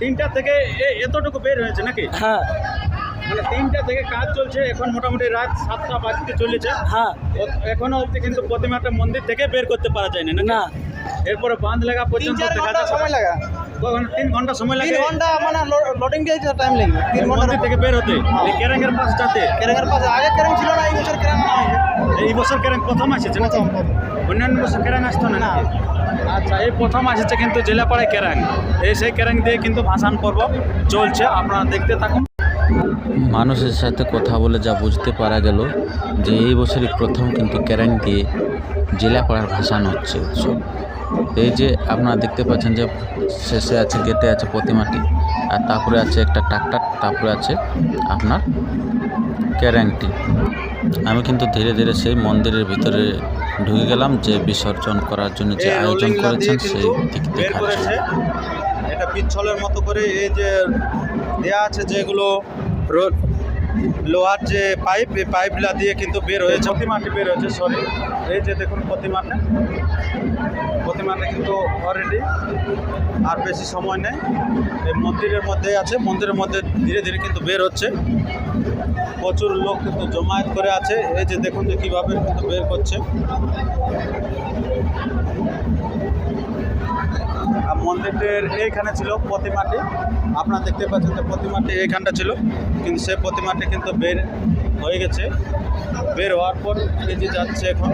তিনটা থেকে এ- এতটুকু বের হয়েছে নাকি? হ্যাঁ। মানে তিনটা থেকে কাজ চলছে এখন মোটামুটি রাত সাতটা বাজতে চলেছে। হ্যাঁ। এখনও অবধি কিন্তু প্রতিমাটা মন্দির থেকে বের করতে পারা যায়নি নাকি? না। এরপরে বাঁধ লাগা পর্যন্ত ঘণ্টা সময় লাগা। তিন ঘণ্টা সময় লাগে? তিন ঘণ্টা মানে লোডিং দিয়ে টাইম লাগবে তিন ঘণ্টা থেকে বের হতে? এই কেরাঙ্গের পাশ যাতে কেরাঙ্গের পাশে। আগে কেরাং ছিল না এই বছর কেরাং এই বছর কেরাং প্রথম আসছে। অন্যান্য বছর কেরাং আসতো না? আচ্ছা এই প্রথম আসছে কিন্তু জেলাপাড়ায় কেরাং এই সেই কেরাং দিয়ে কিন্তু ভাসান পর্ব চলছে। আপনারা দেখতে থাকুন। মানুষের সাথে কথা বলে যা বুঝতে পারা গেল যে এই বছরই প্রথম কিন্তু ক্যারাং দিয়ে জেলাপাড়ার ভাসান হচ্ছে এই যে আপনারা দেখতে পাচ্ছেন যে শেষে আছে, গেটে আছে প্রতিমাটি, আর তারপরে আছে একটা ট্রাক্টর, তারপরে আছে আপনার ক্যারাংটি। আমি কিন্তু ধীরে ধীরে সেই মন্দিরের ভিতরে ঢুকে গেলাম যে বিসর্জন করার জন্য যে আয়োজন করেছেন সেই দিক দেখার জন্য এটা পিচ্ছলের মতো করে এই যে দেয়া আছে যেগুলো লোহার যে পাইপ, এই পাইপগুলা দিয়ে কিন্তু বের হয়েছে। প্রতিমাটি বের হয়েছে সরি এই যে দেখুন প্রতিমাটা প্রতিমাটা কিন্তু অলরেডি আর বেশি সময় নেই। এই মন্দিরের মধ্যে আছে, মন্দিরের মধ্যে ধীরে ধীরে কিন্তু বের হচ্ছে। প্রচুর লোক কিন্তু জমায়েত করে আছে। এই যে দেখুন যে কীভাবে কিন্তু বের করছে। মন্দিরটির এইখানে ছিল প্রতিমাটি। আপনারা দেখতে পাচ্ছেন যে প্রতিমাটি এইখানটা ছিল। কিন্তু সেই প্রতিমাটি কিন্তু বের হয়ে গেছে। বের হওয়ার পর এই যে যাচ্ছে এখন,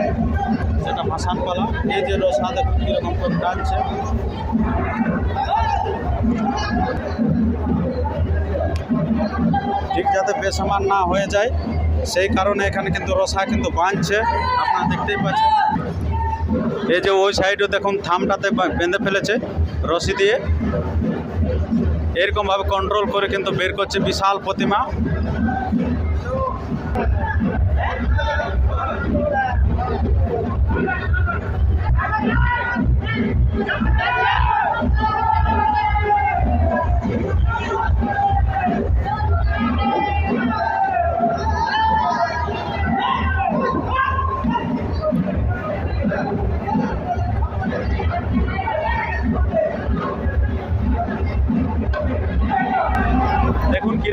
সেটা ভাসান পালা এই যে রসা দেখুন কীরকম করে টানছে। ঠিক যাতে বেসামার না হয়ে যায়, সেই কারণে এখানে কিন্তু রসা কিন্তু বাঁধছে। আপনারা দেখতেই পাচ্ছেন। এই যে ওই সাইডও দেখুন, থামটাতে বেঁধে ফেলেছে রশি দিয়ে। এরকমভাবে কন্ট্রোল করে কিন্তু বের করছে বিশাল প্রতিমা।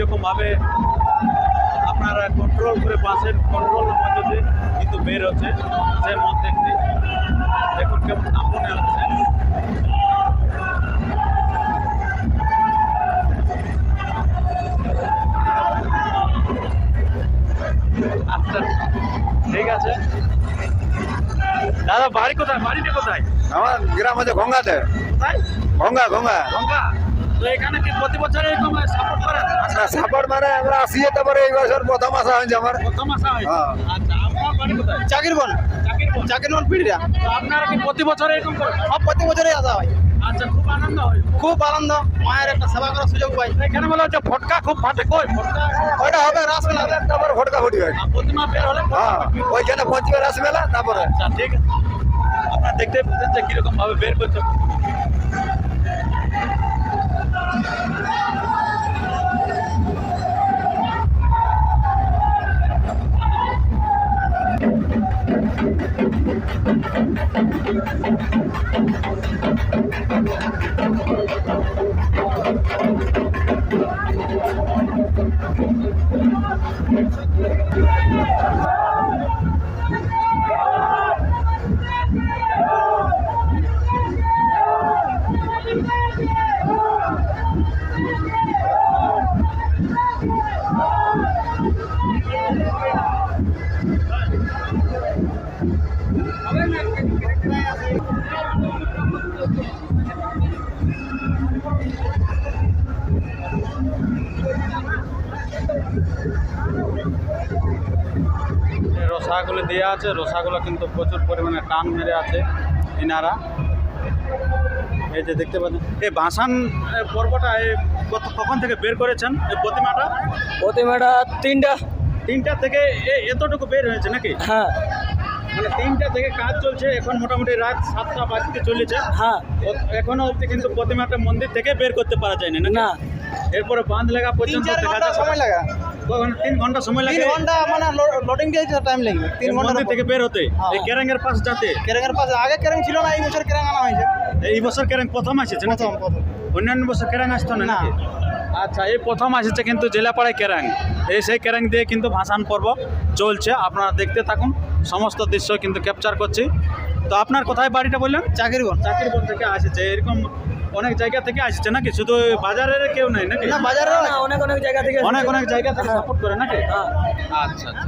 দেখুন কীরকমভাবে আপনারা কন্ট্রোল করে বাসের কন্ট্রোলের মধ্যে দিয়ে কিন্তু বের হচ্ছে সেই মন্দিরটি দেখুন কেমন কাঁপনে হচ্ছে। আচ্ছা ঠিক আছে। দাদা বাড়ি কোথায়? বাড়িটা কোথায়? আমার গ্রাম আছে ঘঙ্গাতে কোথায় ঘঙ্গা ঘঙ্গা গঙ্গা? তো এখানে কি প্রতি বছর এরকম সাপোর্ট করেন না সাপোর্ট মানে আমরা আসি তারপরে এই বছর প্রথম আসা হয়েছে আমার। প্রথম আসা হয় হ্যাঁ। আচ্ছা আপনার বাড়ি কোথায়? চাকিরবন পিড়িয়া। তো আপনারা কি প্রতি বছর এরকম করেন সব প্রতি বছরই আসা হয়। আচ্ছা খুব আনন্দ হয়। খুব আনন্দ। মায়ের একটা সেবা করার সুযোগ পাই। এখানে বলা হচ্ছে ফটকা খুব ফাটে। কই ফটকা? ওইটা হবে রাসমেলা। তারপর ফটকা ফুটবে প্রতিমা বের হলে হ্যাঁ। ওইখানে পৌঁছবে রাসমেলা তারপরে। আচ্ছা ঠিক আছে। আপনারা দেখতে পাচ্ছেন যে কীরকম ভাবে বের করছে। এই রসাগুলো দেওয়া আছে রসাগুলো কিন্তু প্রচুর পরিমাণে টান মেরে আছে ইনারা এই যে দেখতে পাচ্ছেন এই ভাসান পর্বটা এই কত- কখন থেকে বের করেছেন এই প্রতিমাটা? প্রতিমাটা তিনটা। তিনটা থেকে এতটুকু বের হয়েছে নাকি? হ্যাঁ। মানে তিনটা থেকে কাজ চলছে এখন মোটামুটি রাত সাতটা বাজতে চলেছে। হ্যাঁ। এখনও অবধি কিন্তু প্রতিমাটা মন্দির থেকে বের করতে পারা যায়নি নাকি? না। এরপরে বাঁধ লাগা পর্যন্ত চার ঘণ্টা সময় লাগা? তিন ঘণ্টা সময় তিন লাগে। ঘণ্টা মানে লোডিং দিয়ে টাইম লাগবে। তিন ঘণ্টা থেকে বের হতে হ্যাঁ। এই কেরাঙ্গের পাশ যাতে। কেরাঙ্গের পাশে আগে কেরাং ছিল না এই বছর কেরাং আনা হয়েছে। এই বছর কেরাং প্রথম অন্যান্য বছর কেরাং আসতো না আচ্ছা এই প্রথম আসছে কিন্তু জেলাপাড়ায় কেরাং। এই সেই কেরাং দিয়ে কিন্তু ভাসান পর্ব চলছে আপনারা দেখতে থাকুন। সমস্ত দৃশ্য কিন্তু ক্যাপচার করছি। তো আপনার কোথায় বাড়িটা বললেন? চাকরিবন চাকরিবন থেকে আসেছে। এরকম অনেক জায়গা থেকে আসছে নাকি? শুধু বাজারের কেউ নাই নাকি? না বাজারে না, অনেক অনেক জায়গা থেকে অনেক অনেক জায়গা থেকে হ্যাঁ। সাপোর্ট করে নাকি? হ্যাঁ। আচ্ছা আচ্ছা।